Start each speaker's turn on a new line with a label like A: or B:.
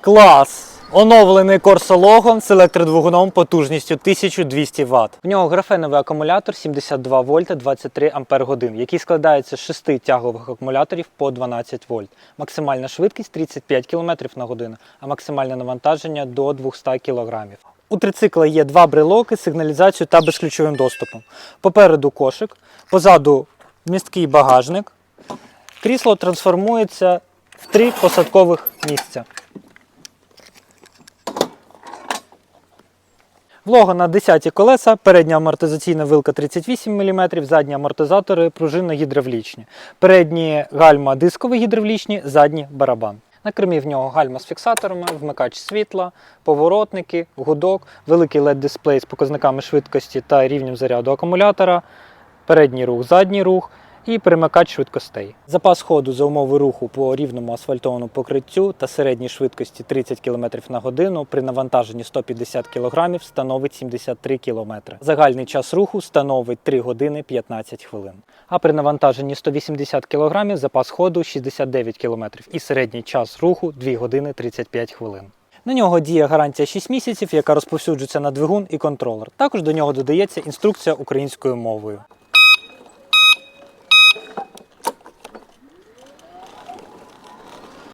A: Клас! Оновлений Logan з електродвигуном потужністю 1200 Вт. В нього графеновий акумулятор 72 вольта 23 ампер годин, який складається з 6 тягових акумуляторів по 12 вольт. Максимальна швидкість 35 км на годину, а максимальне навантаження до 200 кг. У трицикла є два брелоки з сигналізацією та безключовим доступом. Попереду кошик, позаду місткий багажник. Крісло трансформується в три посадкових місця. Влога на 10 колеса, передня амортизаційна вилка 38 мм, задні амортизатори пружинно-гідравлічні. Передні гальма дискові гідравлічні, задні барабан. На кермі в нього гальма з фіксаторами, вмикач світла, поворотники, гудок, великий LED-дисплей з показниками швидкості та рівнем заряду акумулятора, передній рух, задній рух і перемикач швидкостей. Запас ходу за умови руху по рівному асфальтованому покриттю та середній швидкості 30 км на годину при навантаженні 150 кг становить 73 км. Загальний час руху становить 3 години 15 хвилин. А при навантаженні 180 кг запас ходу 69 км і середній час руху 2 години 35 хвилин. На нього діє гарантія 6 місяців, яка розповсюджується на двигун і контролер. Також до нього додається інструкція українською мовою.